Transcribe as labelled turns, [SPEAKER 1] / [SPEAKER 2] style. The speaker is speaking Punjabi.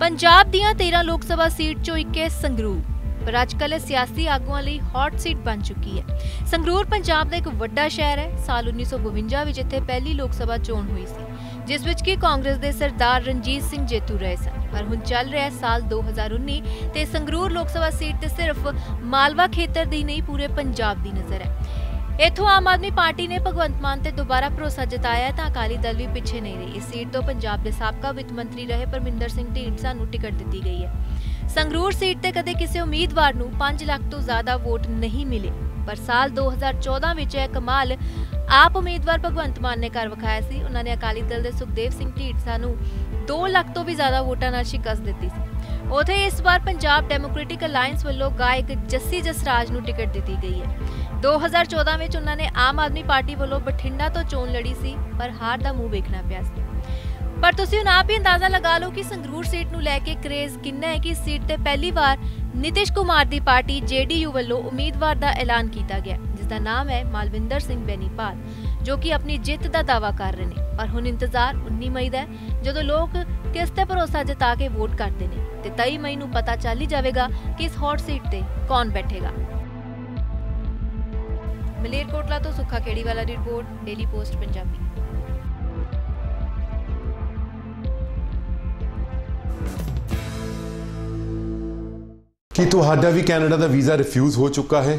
[SPEAKER 1] ਪੰਜਾਬ ਦੀਆਂ 13 ਲੋਕ ਸਭਾ ਸੀਟ ਚੋਂ ਇੱਕ ਹੈ ਸੰਗਰੂਰ, ਪਰ ਅੱਜ ਕੱਲ੍ਹ ਸਿਆਸੀ ਆਗੂਆਂ ਲਈ ਹੌਟ ਸੀਟ ਬਣ ਚੁੱਕੀ ਹੈ। ਸੰਗਰੂਰ, ਪੰਜਾਬ ਦਾ ਇੱਕ ਵੱਡਾ ਸ਼ਹਿਰ ਹੈ। ਸਾਲ 1952 ਵਿੱਚ ਇੱਥੇ ਪਹਿਲੀ ਲੋਕ ਸਭਾ ਚੋਣ ਹੋਈ ਸੀ, ਜਿਸ ਵਿੱਚ ਕਿ ਕਾਂਗਰਸ ਦੇ ਸਰਦਾਰ ਰਣਜੀਤ ਸਿੰਘ ਜੇਤੂ ਰਹੇ ਸਨ। ਪਰ ਹੁਣ ਚੱਲ ਰਿਹਾ ਹੈ ਸਾਲ 2019 ਤੇ ਸੰਗਰੂਰ ਲੋਕ ਸਭਾ ਸੀਟ ਤੇ ਸਿਰਫ ਮਾਲਵਾ ਖੇਤਰ ਦੀ ਨਹੀਂ, ਪੂਰੇ ਪੰਜਾਬ ਦੀ ਨਜ਼ਰ ਹੈ। ਇਥੋਂ ਆਮ ਆਦਮੀ ਪਾਰਟੀ ਨੇ ਭਗਵੰਤ ਮਾਨ ਤੇ ਦੁਬਾਰਾ ਭਰੋਸਾ ਜਤਾਇਆ ਤਾਂ ਅਕਾਲੀ ਦਲ ਵੀ ਪਿੱਛੇ ਨਹੀਂ ਰਹੀ। ਇਸ ਸੀਟ ਤੋਂ ਪੰਜਾਬ ਦੇ ਸਾਬਕਾ ਵਿੱਤ ਮੰਤਰੀ ਰਹੇ ਪਰਮਿੰਦਰ ਸਿੰਘ ਢੀਂਡਸਾ ਨੂੰ ਟਿਕਟ ਦਿੱਤੀ ਗਈ ਹੈ। ਸੰਗਰੂਰ ਸੀਟ ਤੇ ਕਦੇ ਕਿਸੇ ਉਮੀਦਵਾਰ ਨੂੰ 5 ਲੱਖ ਤੋਂ ਜ਼ਿਆਦਾ ਵੋਟ ਨਹੀਂ ਮਿਲੇ। ਪਰ ਸਾਲ 2014 ਵਿੱਚ ਇਹ ਕਮਾਲ ਆਪ ਉਮੀਦਵਾਰ ਭਗਵੰਤ ਮਾਨ ਨੇ ਕਰ ਵਿਖਾਇਆ ਸੀ। ਉਹਨਾਂ ਨੇ ਅਕਾਲੀ ਦਲ ਦੇ ਸੁਖਦੇਵ ਸਿੰਘ ਢੀਂਡਸਾ ਨੂੰ 2 ਲੱਖ ਤੋਂ ਵੀ ਜ਼ਿਆਦਾ ਵੋਟਾਂ ਨਾਲ ਸ਼ਿਕਸਤ ਦਿੱਤੀ ਸੀ। ਉਥੇ ਇਸ ਵਾਰ ਪੰਜਾਬ ਡੈਮੋਕ੍ਰੈਟਿਕ ਅਲਾਈਅੰਸ ਵੱਲੋਂ ਗਾਇਕ ਜੱਸੀ ਜਸਰਾਜ ਨੂੰ ਟਿਕਟ ਦਿੱਤੀ ਗਈ ਹੈ। 2014 ਵਿੱਚ ਉਹਨਾਂ ਨੇ ਆਮ ਆਦਮੀ ਪਾਰਟੀ ਵੱਲੋਂ ਬਠਿੰਡਾ ਤੋਂ ਚੋਣ ਲੜੀ ਸੀ, ਪਰ ਹਾਰ ਦਾ ਮੂੰਹ ਵੇਖਣਾ ਪਿਆ ਸੀ। ਪਰ ਤੁਸੀਂ ਹੁਣ ਆਪ ਹੀ ਅੰਦਾਜ਼ਾ ਲਗਾ ਲਓ ਕਿ ਸੰਗਰੂਰ ਸੀਟ ਨੂੰ ਲੈ ਕੇ ਕ੍ਰੇਜ਼ ਕਿੰਨਾ ਹੈ ਕਿ ਸੀਟ ਤੇ ਪਹਿਲੀ ਵਾਰ ਨਿਤਿਸ਼ ਕੁਮਾਰ ਦੀ ਪਾਰਟੀ ਜੇਡੀਯੂ ਵੱਲੋਂ ਉਮੀਦਵਾਰ ਦਾ ਐਲਾਨ ਕੀਤਾ ਗਿਆ ਦਾ ਨਾਮ ਹੈ ਮਾਲਵਿੰਦਰ ਸਿੰਘ ਬੈਨੀਪਾਲ, ਜੋ ਕਿ ਆਪਣੀ ਜਿੱਤ ਦਾ ਦਾਅਵਾ ਕਰ ਰਹੇ ਨੇ। ਔਰ ਹੁਣ ਇੰਤਜ਼ਾਰ 19 ਮਈ ਦਾ ਹੈ, ਜਦੋਂ ਲੋਕ ਕਿਸ ਤੇ ਭਰੋਸਾ ਜਤਾ ਕੇ ਵੋਟ ਕਰਦੇ ਨੇ ਤੇ 23 ਮਈ ਨੂੰ ਪਤਾ ਚੱਲ ਹੀ ਜਾਵੇਗਾ ਕਿ ਇਸ ਹੌਟ ਸੀਟ ਤੇ ਕੌਣ ਬੈਠੇਗਾ। ਮਲੇਰਕੋਟਲਾ ਤੋਂ ਸੁੱਖਾ ਖੇੜੀ ਵਾਲਾ ਰਿਪੋਰਟ ਡੇਲੀ ਪੋਸਟ ਪੰਜਾਬੀ।
[SPEAKER 2] ਕੀ ਤੁਹਾਡਾ ਵੀ ਕੈਨੇਡਾ ਦਾ ਵੀਜ਼ਾ ਰਿਫਿਊਜ਼ ਹੋ ਚੁੱਕਾ ਹੈ?